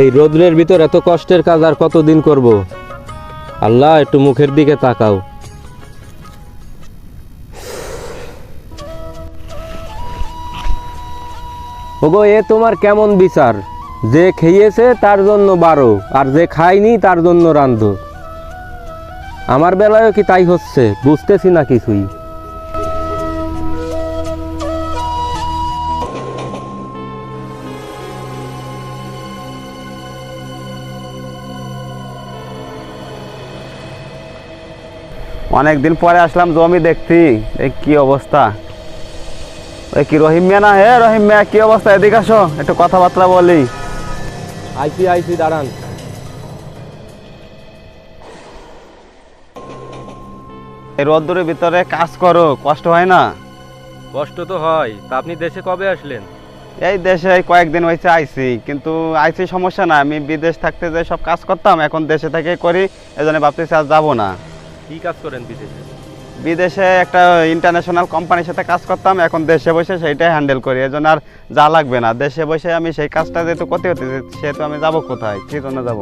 এই রোদ্রের ভিতর এত কষ্টের কাজ আর কতদিন করব? আল্লাহ, একটু মুখের দিকে তাকাও। ওগো, এ তোমার কেমন বিচার? যে খেয়েছে তার জন্য বারো, আর যে খায়নি তার জন্য রান্ধো। আমার বেলায়ও কি তাই হচ্ছে? বুঝতেছি না কিছুই। অনেক দিন পরে আসলাম জমি দেখছি এই কি অবস্থা? ওই কি রহিম মিয়া না? হে রহিম মিয়া কি অবস্থা? এদিকে আসো একটু কথাবার্তা বলি। আইসি আইসি দাঁড়ান। এই রোদ্দুরের ভিতরে কাজ করো কষ্ট হয় না? কষ্ট তো হয় তা আপনি দেশে কবে আসলেন? এই দেশে এই কয়েকদিন হয়েছে আইছি কিন্তু আইছি সমস্যা না আমি বিদেশ থাকতে যে সব কাজ করতাম এখন দেশে থেকে করি এজন্য ভাবতেছি আর যাব না। কি কাজ করেন বিদেশে? বিদেশে একটা ইন্টারন্যাশনাল কোম্পানির সাথে কাজ করতাম এখন দেশে বসে সেইটাই হ্যান্ডেল করি। এজন্য আর যা লাগবে না। দেশে বসে আমি সেই কাজটা যেহেতু করতে হতে সেহেতু আমি যাব কোথায়? কি জন্য যাব।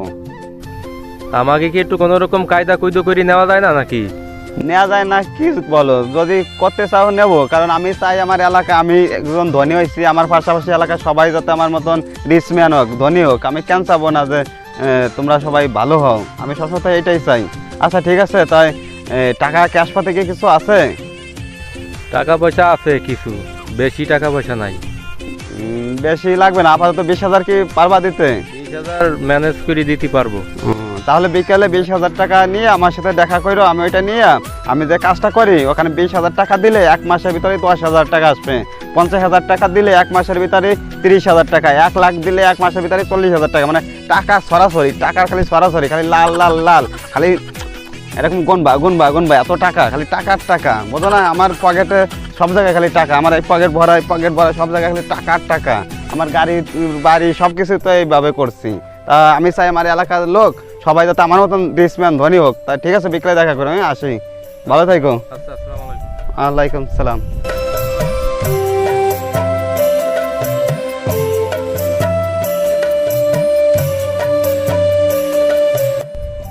আমাকে কি একটু কোনো রকম কায়দা কুইদো করে নেওয়া যায় না নাকি? নেওয়া যায় না কি বলো? যদি করতে চাও নেব কারণ আমি চাই আমার এলাকা আমি একজন ধনী হয়েছি আমার পাশাপাশি এলাকার সবাই যাতে আমার মতন রিচম্যান হোক ধনী হোক। আমি কেন চাবো না যে তোমরা সবাই ভালো হও? আমি সবসময় এটাই চাই। আচ্ছা ঠিক আছে তাই টাকা ক্যাশ পাতে কি কিছু আছে? টাকা পয়সা আছে কিছু বেশি টাকা পয়সা নাই। বেশি লাগবে না আপাতত বিশ হাজার কি পারবা দিতে? বিশ হাজার ম্যানেজ করে দিতে পারব। তাহলে বিকেলে বিশ হাজার টাকা নিয়ে আমার সাথে দেখা করো আমি ওইটা নিয়ে আমি যে কাজটা করি ওখানে বিশ হাজার টাকা দিলে এক মাসের ভিতরে দশ হাজার টাকা আসবে। পঞ্চাশ হাজার টাকা দিলে এক মাসের ভিতরে তিরিশ হাজার টাকা এক লাখ দিলে এক মাসের ভিতরে চল্লিশ হাজার টাকা মানে টাকা সরাসরি টাকার খালি সরাসরি খালি লাল লাল লাল খালি এরকম গুনবা গুনবা গুনবা এত টাকা খালি টাকার টাকা। বোঝো না আমার পকেটে সব জায়গায় খালি টাকা আমার এই পকেট ভরা এই পকেট ভরা সব জায়গায় খালি টাকার টাকা। আমার গাড়ি বাড়ি সব কিছু তো এইভাবে করছি। তা আমি চাই আমার এলাকার লোক সবাই যাতে আমার মতন রিচম্যান ধনী হোক। তা ঠিক আছে বিকেলে দেখা করে আমি আসি। ভালো থাকো। আচ্ছা আলাইকুম সালাম।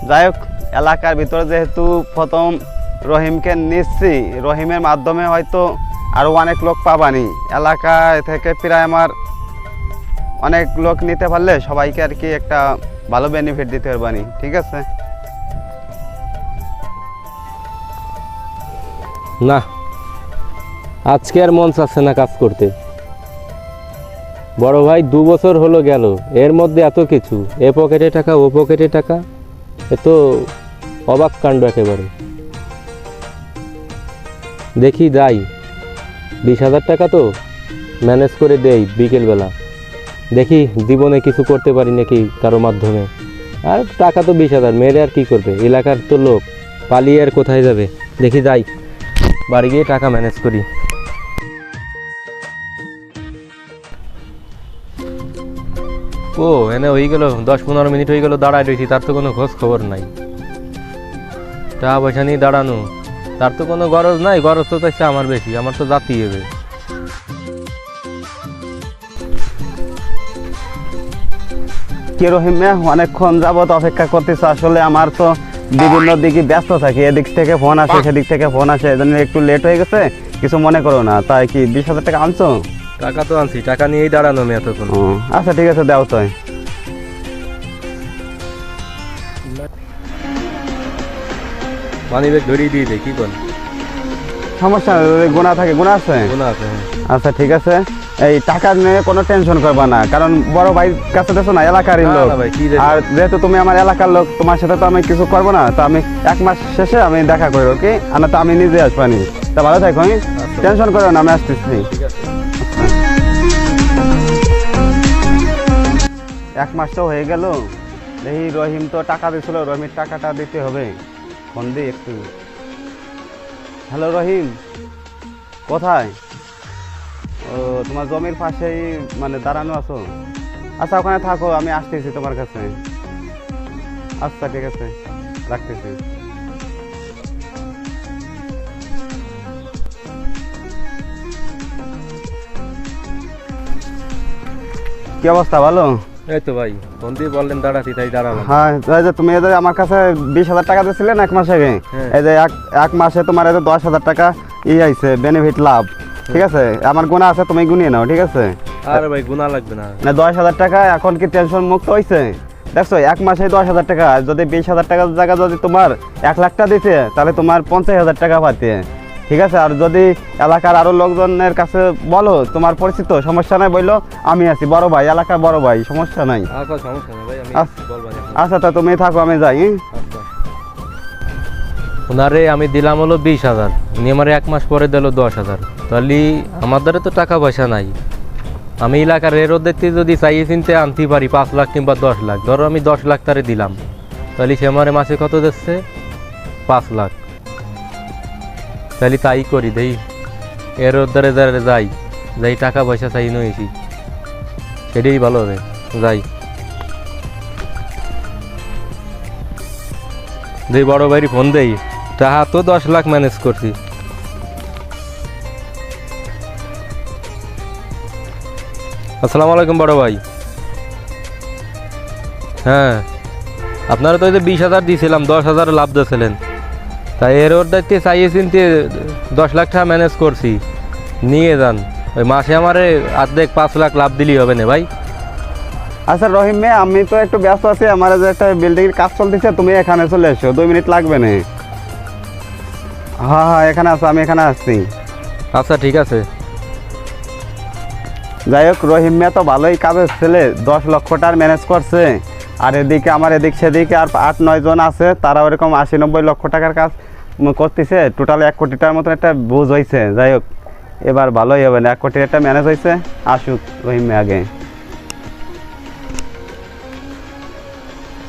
যাই হোক এলাকার ভিতরে যেহেতু প্রথম রহিমকে নিচ্ছি, রহিমের মাধ্যমে হয়তো আরও অনেক লোক পাবানি। এলাকা থেকে প্রায় আমার অনেক লোক নিতে পারলে সবাইকে আর কি একটা ভালো বেনিফিট দিতে পারবানি, ঠিক আছে? না আজকে আর মন চাচ্ছে না কাজ করতে। বড় ভাই দু বছর হলো গেল, এর মধ্যে এত কিছু, এ পকেটে টাকা, ও পকেটে টাকা, এ তো অবাক কাণ্ড একেবারে। দেখি যাই, বিশ হাজার টাকা তো ম্যানেজ করে দেই বিকেলবেলা। দেখি জীবনে কিছু করতে পারি নাকি কারও মাধ্যমে। আর টাকা তো বিশ হাজার, মেয়েরে আর কী করবে? এলাকার তো লোক, পালিয়ে আর কোথায় যাবে? দেখি যাই, বাড়ি গিয়ে টাকা ম্যানেজ করি। ও, এনে হয়ে গেল, দশ পনেরো মিনিট হয়ে গেল, দাঁড়ায় রয়েছি তার তো কোনো খোঁজ খবর নাই। টাকা পয়সা নিয়ে দাঁড়ানো। তার তো কোনো গরজ নাই গরজ তো চাইছে আমার বেশি আমার তো জাতি হবে কি রহিম অনেকক্ষণ যাবত অপেক্ষা করতেছে আসলে আমার তো বিভিন্ন দিকে ব্যস্ত থাকি এদিক থেকে ফোন আসে সেদিক থেকে ফোন আসে এজন্য একটু লেট হয়ে গেছে কিছু মনে করো না তাই কি বিশ হাজার টাকা আনছো? টাকা তো আনছি টাকা নিয়েই দাঁড়ানো আমি এতক্ষণ আচ্ছা ঠিক আছে দাও তাই। মানি ব্যাগ ধরিয়ে দিয়ে দেয় কি সমস্যা যদি থাকে গুণা আছে? গুণা আছে হ্যাঁ। আচ্ছা ঠিক আছে। এই টাকা নিয়ে কোনো টেনশন করবা না কারণ বড় ভাই কাছে না এলাকারই লোক। আর যেহেতু তুমি আমার এলাকার লোক তোমার সাথে তো আমি কিছু করব না তো আমি এক মাস শেষে আমি দেখা করি ওকে? আর না তো আমি নিজে আসবানি তা ভালো থাকো আমি। টেনশন করো না আমি আসতেছি। এক মাস তো হয়ে গেল। দেখি রহিম তো টাকা দিছিল রহিমের টাকাটা দিতে হবে। ফোন দিই একটু। হ্যালো রহিম, কোথায়? ও, তোমার জমির পাশেই মানে দাঁড়ানো আছো? আচ্ছা ওখানে থাকো, আমি আসতেছি তোমার কাছে। আচ্ছা ঠিক আছে, রাখতেছি। কি অবস্থা, ভালো? এই তো ভাই ফোন দিয়ে বললেন দাঁড়াতি তাই দাঁড়ালাম। হ্যাঁ এই যে তুমি এই যে আমার কাছে বিশ হাজার টাকা দিয়েছিলে এক মাস আগে হ্যাঁ। এই যে এক এক মাসে তোমার এই যে দশ হাজার টাকা ই আইছে বেনিফিট লাভ ঠিক আছে? আমার গুণা আছে তুমি গুনিয়ে নাও ঠিক আছে? আর ভাই গুণা লাগবে না। না দশ হাজার টাকা এখন কি টেনশন মুক্ত হয়েছে দেখছ এক মাসে দশ হাজার টাকা যদি বিশ হাজার টাকার জায়গা যদি তোমার এক লাখ টাকা দিতে তাহলে তোমার পঞ্চাশ হাজার টাকা পাতে ঠিক আছে? আর যদি এলাকার আরও লোকজনের কাছে বলো তোমার পরিচিত সমস্যা নাই বলল আমি আছি। বড় ভাই এলাকার বড় ভাই সমস্যা নাই। আচ্ছা সমস্যা নেই ভাই আমি আচ্ছা। আচ্ছা তা তুমি থাকো আমি যাই হ্যাঁ? আচ্ছা। ওনারে আমি দিলাম হলো বিশ হাজার। উনি আমার এক মাস পরে দিল দশ হাজার। তাহলে আমাদের তো টাকা পয়সা নাই। আমি এলাকার রেরও দেখতে যদি চাইয়ে চিনতে আনতে পারি পাঁচ লাখ কিংবা দশ লাখ। ধরো আমি দশ লাখ তারে দিলাম। তাহলে সে আমার মাসে কত দিচ্ছে? পাঁচ লাখ। তাহলে তাই করি, দেই। এর দ্বারে দ্বারে যাই যাই টাকা পয়সা চাই নয়েছি সেটাই ভালো হবে, যাই। দেই বড় ভাইয়ের ফোন দেই টাকা তো দশ লাখ ম্যানেজ করছি। আসসালামু আলাইকুম বড় ভাই। হ্যাঁ। আপনারা তো ওই যে বিশ হাজার দিয়েছিলাম দশ হাজার লাভ দিয়েছিলেন তাই এর ওর দায়িত্বে চাইয়ে চিনতে দশ লাখ টাকা ম্যানেজ করছি। নিয়ে যান। ওই মাসে আমারে অর্ধেক পাঁচ লাখ লাভ দিলেই হবে না ভাই। আচ্ছা রহিম মেয়ে আমি তো একটু ব্যস্ত আছি। আমার যে একটা বিল্ডিংয়ের কাজ চলতেছে তুমি এখানে চলে এসো। দুই মিনিট লাগবে না। হ্যাঁ হ্যাঁ এখানে আছো আমি এখানে আসছি। আচ্ছা ঠিক আছে। যাই হোক রহিম মিয়া তো ভালোই কাজের ছেলে। দশ লক্ষ টাকার ম্যানেজ করছে। আর এদিকে আমার এদিক সেদিকে আর আট নয় জন আছে। তারা ওরকম আশি নব্বই লক্ষ টাকার কাজ করতেছে টোটাল এক কোটি টাকার মতন একটা বুঝ হয়েছে যাই হোক এবার ভালোই হবে না। এক কোটির একটা ম্যানেজ হয়েছে আসুক রহিম আগে।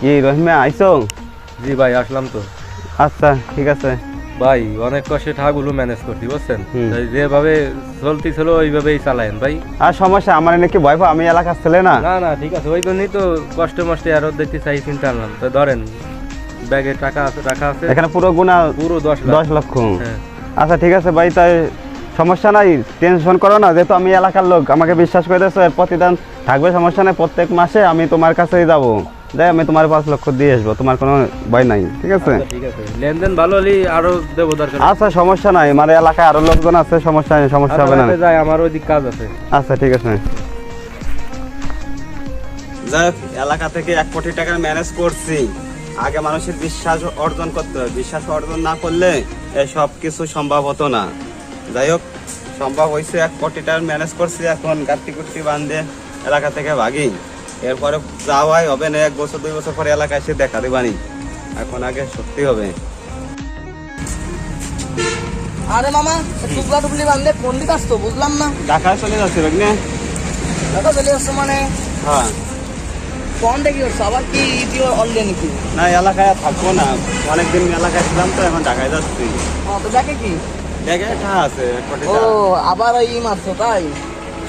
কি রহিম আইসো জি ভাই আসলাম তো। আচ্ছা ঠিক আছে। ভাই অনেক কষ্টে টাকাগুলো ম্যানেজ করছি বুঝছেন? যেভাবে চলতেছিল ওইভাবেই চালায়েন ভাই। আর সমস্যা আমার নাকি ভয় আমি এলাকার ছেলে না। না না ঠিক আছে। ওই জন্যই তো কষ্ট মষ্টে আরও দেখতে চাই চিন্তা আনলাম তো ধরেন ব্যাগে টাকা আছে টাকা আছে। এখানে পুরো গুণা পুরো দশ লাখ। দশ লক্ষ। হ্যাঁ। আচ্ছা ঠিক আছে ভাই তাই সমস্যা নাই টেনশন করো না যেহেতু আমি এলাকার লোক আমাকে বিশ্বাস করে দিয়েছ এর প্রতিদান থাকবে সমস্যা নাই প্রত্যেক মাসে আমি তোমার কাছেই যাব। যাই আমি তোমার পাঁচ লক্ষ দিয়ে আসব তোমার কোনো ভয় নাই ঠিক আছে? আচ্ছা, ঠিক আছে। লেনদেন ভালো হলে আরও দেবো দরকার। আচ্ছা সমস্যা নাই আমার এলাকায় আরও লোকজন আছে সমস্যা নেই সমস্যা হবে না। যাই আমার ওই দিক কাজ আছে। আচ্ছা ঠিক আছে। যাই হোক এলাকা থেকে এক কোটি টাকার ম্যানেজ করছি। আগে মানুষের বিশ্বাস অর্জন করতে হবে বিশ্বাস অর্জন না করলে সব কিছু সম্ভব হতো না। যাই হোক সম্ভব হয়েছে এক কোটি টাকার ম্যানেজ করছি এখন গাড়ি কুর্তি বান্ধে এলাকা থেকে ভাগি। এরপরে যাওয়াই হবে না এক বছর দুই বছর পরে এলাকায় এসে দেখা দিবানি। এখন আগে সত্যি হবে। আরে মামা টুকরা টুকলি বান্ধে পন্ডিত আসতো বুঝলাম না। ঢাকায় চলে যাচ্ছে চলে আসছো মানে? হ্যাঁ। ফোন দেখি হচ্ছে আবার কি ইতিও অনলাইন নাকি না এলাকায় থাকব না। অনেকদিন এলাকায় ছিলাম তো এখন ঢাকায় যাচ্ছি। ও তো দেখে কি? দেখে ঠা আছে ও আবার ওই মারছো তাই?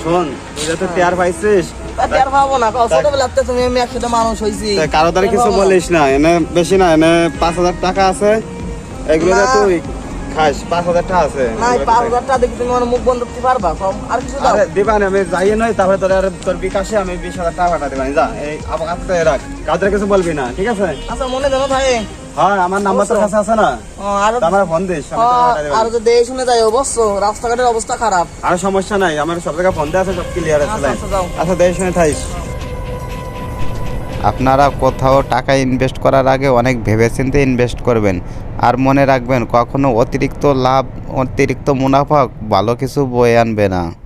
শোন তুই যাতে টেয়ার পাইছিস তা টের পাবো না ছোটবেলাতে তুমি আমি একসাথে মানুষ হয়েছি কারও দ্বারা কিছু বলিস না এনে বেশি না এনে পাঁচ হাজার টাকা আছে এগুলো তুই। খাস পাঁচ হাজার আছে। না পাঁচ হাজার দেখি তুমি আমার মুখ বন্ধ করতে পারবা কম আর কিছু দাও। দিবানি আমি যাই নয় তারপরে তোর আর তোর বিকাশে আমি বিশ হাজার টাকা পাঠা দিবানি যা এই আমার কাছে রাখ। কাদের কিছু বলবি না ঠিক আছে? আচ্ছা মনে জানো ভাই? হ্যাঁ আমার নাম্বার তোর কাছে আছে না? আর আমার ফোন দিস। আর শুনে যাই অবশ্য রাস্তাঘাটের অবস্থা খারাপ। আর সমস্যা নাই আমার সব জায়গায় ফোন দেওয়া আছে সব ক্লিয়ার আছে আচ্ছা, আচ্ছা, আচ্ছা দেশ শুনে থাইস। আপনারা কোথাও টাকা ইনভেস্ট করার আগে অনেক ভেবেচিন্তে ইনভেস্ট করবেন। আর মনে রাখবেন, কখনো অতিরিক্ত লাভ, অতিরিক্ত মুনাফা ভালো কিছু বয়ে আনবে না।